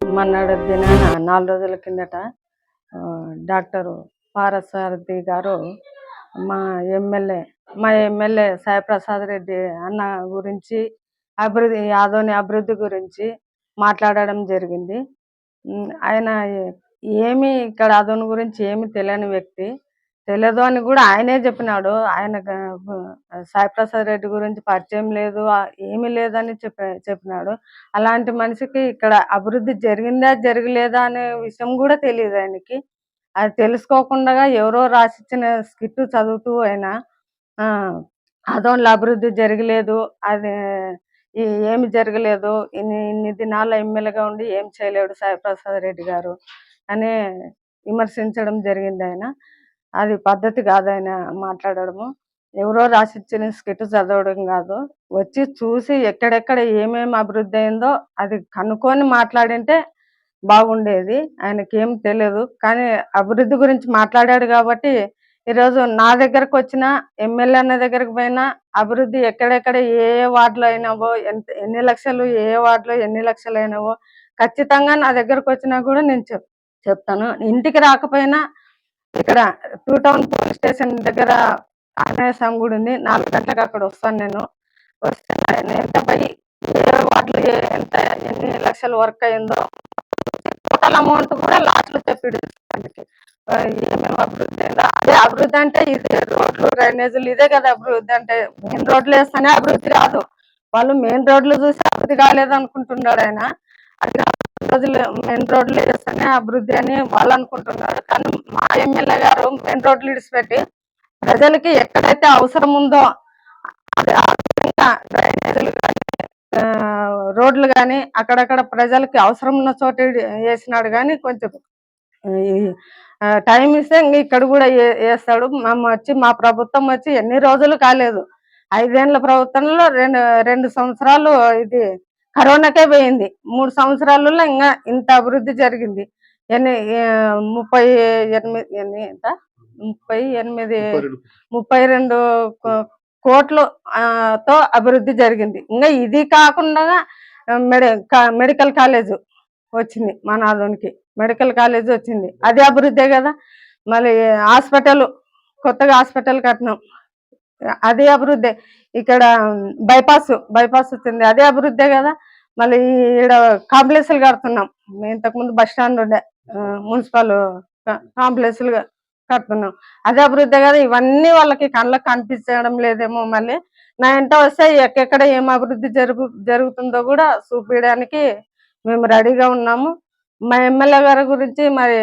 మన్నాడు దినాన నాలుగు రోజుల కిందట ఆ, డాక్టర్ పారసారథి గారు మా ఎమ్మెల్యే మా ఎమ్మెల్యే సాయిప్రసాద్ రెడ్డి అన్న గురించి అభివృద్ధి యాదవ్ని అభివృద్ధి గురించి మాట్లాడడం జరిగింది. ఆయన ఏమి ఏమీ ఇక్కడ అదోని గురించి ఏమి తెలియని వ్యక్తి తెలియదు అని కూడా ఆయనే చెప్పినాడు. ఆయన సాయిప్రసాద్ రెడ్డి గురించి పరిచయం లేదు ఏమీ లేదని చెప్ప చెప్పినాడు. అలాంటి మనిషికి ఇక్కడ అభివృద్ధి జరిగిందా జరగలేదా అనే విషయం కూడా తెలియదు ఆయనకి. అది తెలుసుకోకుండా ఎవరో రాసిచ్చిన స్కిట్ చదువుతూ అయినా ఆ, అభివృద్ధి జరగలేదు అది ఏమి జరగలేదు ఇన్ని ఇన్ని దినాల ఎమ్మెల్యేగా ఉండి ఏం చేయలేడు సాయిప్రసాద్ రెడ్డి గారు అని విమర్శించడం జరిగింది ఆయన. అది పద్ధతి కాదు ఆయన మాట్లాడడము. ఎవరో రాసిచ్చిన స్కిట్ చదవడం కాదు. వచ్చి చూసి ఎక్కడెక్కడ ఏమేమి అభివృద్ధి అయిందో అది కనుక్కొని మాట్లాడింటే బాగుండేది. ఆయనకి ఏం తెలియదు కానీ అభివృద్ధి గురించి మాట్లాడాడు కాబట్టి ఈరోజు నా దగ్గరకు వచ్చిన ఎమ్మెల్యే అన్న దగ్గరకు పోయినా అభివృద్ధి ఎక్కడెక్కడ ఏ ఏ వార్డులో అయినావో ఎంత ఎన్ని లక్షలు ఏ ఏ వార్డులో ఎన్ని లక్షలు అయినావో ఖచ్చితంగా నా దగ్గరకు వచ్చినా కూడా నేను చెప్ చెప్తాను. ఇంటికి రాకపోయినా ఇక్కడ టూ టౌన్ పోలీస్ స్టేషన్ దగ్గర ఆంజనేయ స్వామి గుడి ఉంది. నాలుగు గంటలకు అక్కడ వస్తాను నేను. వస్తే నేను ఎంత పోయి ఏ వార్డులో ఎంత ఎన్ని లక్షలు వర్క్ అయిందో టోటల్ అమౌంట్ కూడా లాస్ట్లో చెప్పిడు. ఏమేమి అభివృద్ధి అయిందో. అదే అభివృద్ధి అంటే ఇది రోడ్లు డ్రైనేజీలు ఇదే కదా అభివృద్ధి అంటే మెయిన్ రోడ్లు వేస్తేనే అభివృద్ధి కాదు వాళ్ళు మెయిన్ రోడ్లు చూసి అభివృద్ధి కాలేదు అనుకుంటున్నాడు ఆయన. అది రోజులు మెయిన్ రోడ్లు వేస్తేనే అభివృద్ధి అని వాళ్ళు అనుకుంటున్నారు. కానీ మా ఎమ్మెల్యే గారు మెయిన్ రోడ్లు ఇడిచిపెట్టి ప్రజలకి ఎక్కడైతే అవసరం ఉందో అది డ్రైనేజీలు కానీ రోడ్లు కానీ అక్కడక్కడ ప్రజలకి అవసరం ఉన్న చోట వేసినాడు కానీ కొంచెం ఈ, టైం ఇస్తే ఇక్కడ కూడా వేస్తాడు. మేము వచ్చి మా ప్రభుత్వం వచ్చి ఎన్ని రోజులు కాలేదు. ఐదేళ్ళ ప్రభుత్వంలో రెండు రెండు సంవత్సరాలు ఇది కరోనాకే పోయింది. మూడు సంవత్సరాలలో ఇంకా ఇంత అభివృద్ధి జరిగింది. ఎన్ని ముప్పై ఎనిమిది ఎన్ని ఎంత? ముప్పై ఎనిమిది ముప్పై రెండు. కో- కోట్లు ఆ, తో అభివృద్ధి జరిగింది. ఇంకా ఇది కాకుండా మెడికల్ కాలేజ్ వచ్చింది మా నాదోనికి మెడికల్ కాలేజ్ వచ్చింది. అది అభివృద్ధే కదా. మళ్ళీ హాస్పిటల్ కొత్తగా హాస్పిటల్ కట్టినాం. అదే అభివృద్ధి. ఇక్కడ బైపాస్ బైపాస్ వచ్చింది. అదే అభివృద్ధి కదా. మళ్ళీ ఈడ కాంప్లెక్స్లు కడుతున్నాం. మేము ఇంతకుముందు బస్ స్టాండ్ ఉండే మున్సిపల్ కాంప్లెక్స్లు కడుతున్నాం. అదే అభివృద్ధి కదా. ఇవన్నీ వాళ్ళకి కళ్ళకు కనిపించడం లేదేమో మళ్ళీ. నా ఇంట వస్తే ఎక్కడెక్కడ ఏం అభివృద్ధి జరుగు జరుగుతుందో కూడా చూపించడానికి మేము రెడీగా ఉన్నాము. మా ఎమ్మెల్యే గారి గురించి మరి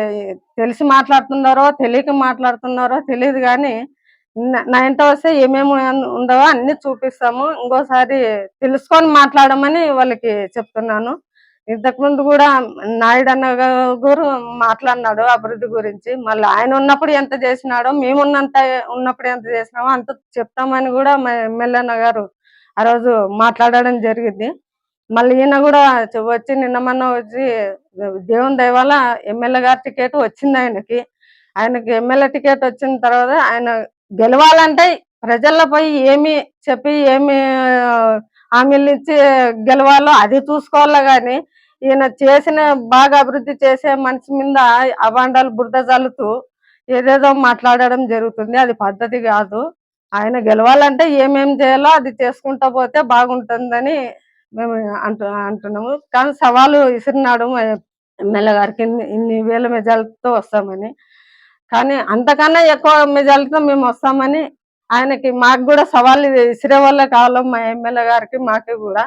తెలిసి మాట్లాడుతున్నారో తెలియక మాట్లాడుతున్నారో తెలియదు కానీ నైన్త్ వస్తే ఏమేమి ఉండవో అన్ని చూపిస్తాము. ఇంకోసారి తెలుసుకొని మాట్లాడమని వాళ్ళకి చెప్తున్నాను. ఇంతకు ముందు కూడా నాయుడు అన్న గారు మాట్లాడినాడు అభివృద్ధి గురించి. మళ్ళీ ఆయన ఉన్నప్పుడు ఎంత చేసినాడో మేము ఉన్నంత ఉన్నప్పుడు ఎంత చేసినామో అంత చెప్తామని కూడా మా గారు ఆ రోజు మాట్లాడడం జరిగింది. మళ్ళీ ఈయన కూడా వచ్చి నిన్న మొన్న వచ్చి దేవుని దయ ఎమ్మెల్యే గారి టికెట్ వచ్చింది ఆయనకి. ఆయనకి ఎమ్మెల్యే టికెట్ వచ్చిన తర్వాత ఆయన గెలవాలంటే ప్రజల్లో పోయి ఏమి చెప్పి ఏమి ఆ, హామీలు ఇచ్చి గెలవాలో అది చూసుకోవాలి గాని ఈయన చేసిన బాగా అభివృద్ధి చేసే మనిషి మీద అవాండాలు బురద చల్లుతూ ఏదేదో మాట్లాడడం జరుగుతుంది. అది పద్ధతి కాదు. ఆయన గెలవాలంటే ఏమేం చేయాలో అది చేసుకుంటా పోతే బాగుంటుందని మేము అంటు అంటున్నాము. కానీ సవాలు విసిరినాడు ఎమ్మెల్యే గారికి. ఇన్ని ఇన్ని వేల మెజార్టీతో వస్తామని. కానీ అంతకన్నా ఎక్కువ మెజార్టీతో మేము వస్తామని ఆయనకి మాకు కూడా సవాళ్ళు విసిరే వాళ్ళే కావాలి మా ఎమ్మెల్యే గారికి మాకు కూడా.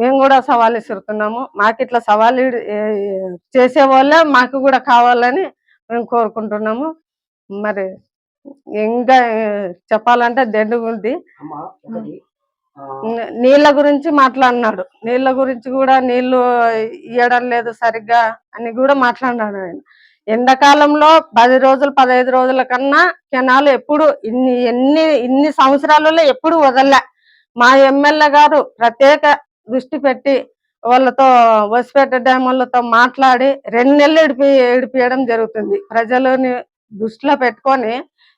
మేము కూడా సవాళ్ళు విసురుతున్నాము మాకు ఇట్లా ఏ- చేసే వాళ్ళే మాకు కూడా కావాలని మేము కోరుకుంటున్నాము. మరి ఇంకా చెప్పాలంటే దండుగా ఉంది నీళ్ళ గురించి మాట్లాడినాడు. నీళ్ళ గురించి కూడా నీళ్ళు ఇవ్వడం లేదు సరిగ్గా అని కూడా మాట్లాడినాడు ఆయన. ఎండాకాలంలో పది రోజులు పదహైదు రోజుల కన్నా కెనాలు ఎప్పుడు ఇన్ని ఎన్ని ఇన్ని సంవత్సరాలలో ఎప్పుడు వదలలే. మా ఎమ్మెల్యే గారు ప్రత్యేక దృష్టి పెట్టి వాళ్ళతో వసిపేట డ్యామ్ వాళ్ళతో మాట్లాడి రెండు నెలలు ఇడిపి ఇడిపియడం జరుగుతుంది. ప్రజలని దృష్టిలో పెట్టుకొని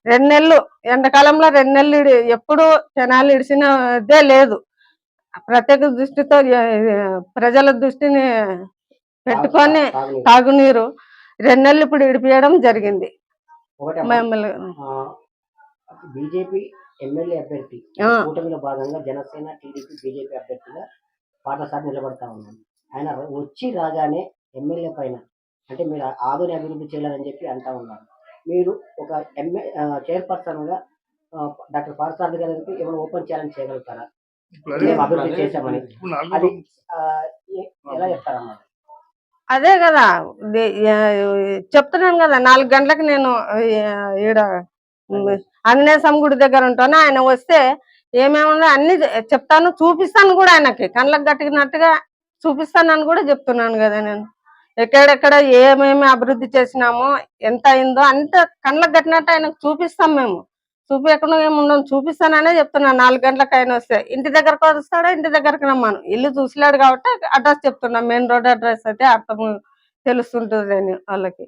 రెండు నెలలు ఎండాకాలంలో రెండు నెలలు ఇడి- ఎప్పుడు కెనాలు ఇడిచినదే లేదు. ప్రత్యేక దృష్టితో ప్రజల దృష్టిని పెట్టుకొని తాగునీరు. రెండు నెలలు ఇప్పుడు ఇడిపియడం జరిగింది. మమ్మల్ని బీజేపీ ఎమ్మెల్యే అభ్యర్థి. కూటమిలో భాగంగా జనసేన టీడీపీ బీజేపీ అభ్యర్థిగా పాఠశాల నిలబడతా ఉన్నాను ఆయన వచ్చి రాగానే ఎమ్మెల్యే పైన అంటే మీరు ఆదోని అభివృద్ధి చేయాలని చెప్పి అంటా ఉన్నారు. మీరు ఒక ఎమ్మె చైర్పర్సన్గా ఆ, డాక్టర్ పార్థసారథి గారికి ఏమైనా ఓపెన్ ఛాలెంజ్ చేయగలుగుతారా? అభివృద్ధి చేశామని. అది ఎలా చెప్తారమ్మా? అదే కదా. చెప్తున్నాను కదా నాలుగు గంటలకు నేను ఈడ ఉమ్, ఆంజనేయ స్వామి గుడి దగ్గర ఉంటాను. ఆయన వస్తే ఏమేమి అన్ని చెప్తాను చూపిస్తాను కూడా ఆయనకి. కళ్ళకు కట్టినట్టుగా చూపిస్తానని కూడా చెప్తున్నాను కదా నేను. ఎక్కడెక్కడ ఏమేమి అభివృద్ధి చేసినామో ఎంత అయిందో అంత కళ్ళకు కట్టినట్టు ఆయనకు చూపిస్తాం మేము. చూపించకుండా ఏముండదు చూపిస్తాననే చెప్తున్నాను నాలుగు గంటలకు ఆయన వస్తే. ఇంటి దగ్గరకు వస్తాడా? ఇంటి దగ్గరకు రమ్మాను. ఇల్లు చూసలేడు కాబట్టి అడ్రస్ చెప్తున్నా. మెయిన్ రోడ్ అడ్రస్ అయితే అర్థం తెలుస్తుంటుంది అని వాళ్ళకి.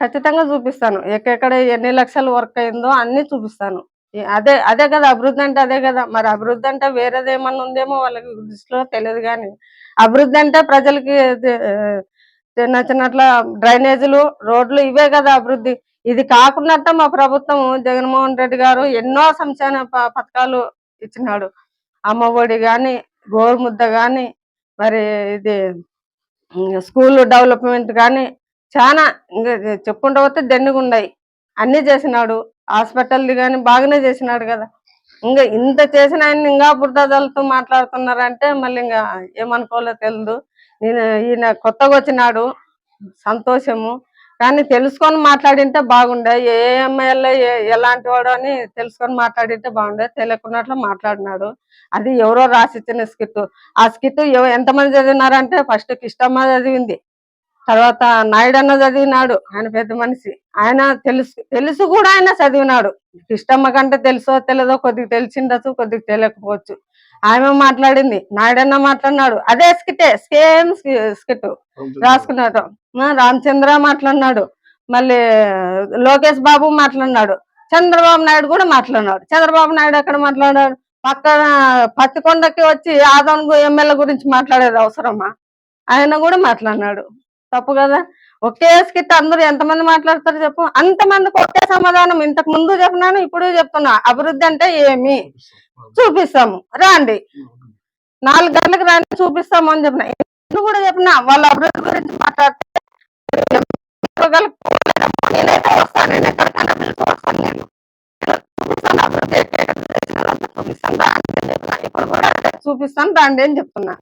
ఖచ్చితంగా చూపిస్తాను. ఎక్కడెక్కడ ఎన్ని లక్షలు వర్క్ అయిందో అన్ని చూపిస్తాను. అదే అదే కదా అభివృద్ధి అంటే అదే కదా. మరి అభివృద్ధి అంటే వేరేది ఏమన్నా ఉందేమో వాళ్ళకి దృష్టిలో తెలియదు కానీ అభివృద్ధి అంటే ప్రజలకి నచ్చినట్ల చిన్న చిన్నట్ల డ్రైనేజీలు రోడ్లు ఇవే కదా అభివృద్ధి. ఇది కాకుండా మా ప్రభుత్వం జగన్మోహన్ రెడ్డి గారు ఎన్నో సంక్షేమ ప- పథకాలు ఇచ్చినాడు. అమ్మ ఒడి కానీ గోరుముద్ద కానీ మరి ఇది స్కూల్ డెవలప్మెంట్ కానీ చాలా ఇంకా చెప్పుకుంటూ పోతే దండిగా అన్నీ అన్ని చేసినాడు. హాస్పిటల్ది కానీ బాగానే చేసినాడు కదా. ఇంకా ఇంత చేసిన ఆయన ఇంకా బురదలతో మాట్లాడుతున్నారంటే మళ్ళీ ఇంకా ఏమనుకోవాలో తెలియదు నేను ఈయన కొత్తగా వచ్చినాడు. సంతోషము. కానీ తెలుసుకొని మాట్లాడింటే బాగుండే. ఏ ఎమ్మెల్యే ఎలాంటి వాడు అని తెలుసుకొని మాట్లాడింటే బాగుండే. తెలియకున్నట్లు మాట్లాడినాడు. అది ఎవరో రాసిచ్చిన స్కిట్. ఆ స్కిట్ ఎంతమంది చదివినారంటే ఫస్ట్ కిష్టమ్మ చదివింది. తర్వాత నాయుడన్న చదివినాడు. ఆయన పెద్ద మనిషి. ఆయన తెలుసు తెలుసు కూడా ఆయన చదివినాడు. కిష్టమ్మ కంటే తెలుసో తెలియదో కొద్దిగా తెలిసిండొచ్చు కొద్దిగా తెలియకపోవచ్చు. ఆమె మాట్లాడింది. నాయుడన్న మాట్లాడినాడు. అదే స్కిటే సేమ్ స్కిట్ రాసుకున్నాడు రామచంద్ర మాట్లాడినాడు. మళ్ళీ లోకేష్ బాబు మాట్లాడినాడు. చంద్రబాబు నాయుడు కూడా మాట్లాడినాడు. చంద్రబాబు నాయుడు ఎక్కడ మాట్లాడాడు? పక్కన పత్తికొండకి వచ్చి ఆదోన్ ఎమ్మెల్యే గురించి మాట్లాడేది అవసరమా? ఆయన కూడా మాట్లాడినాడు. తప్పు కదా? ఒకే స్కిట్ అందరూ ఎంతమంది మాట్లాడతారు చెప్పు? అంతమందికి ఒకే సమాధానం. ఇంతకు ముందు చెప్పినాను ఇప్పుడు చెప్తున్నా. అభివృద్ధి అంటే ఏమి? చూపిస్తాము. రాండి. నాలుగు గంటలకు రాండి చూపిస్తాము అని చెప్పిన. ఇప్పుడు కూడా చెప్పిన? వాళ్ళ అభివృద్ధి గురించి మాట్లాడితే నేనైతే వస్తాను ఎక్కడికైనా పిలిచి వస్తాను నేను చూపిస్తాను అభివృద్ధి చూపిస్తాను రా అని చెప్పిన ఇప్పుడు కూడా చూపిస్తాను రాండి అని చెప్తున్నా.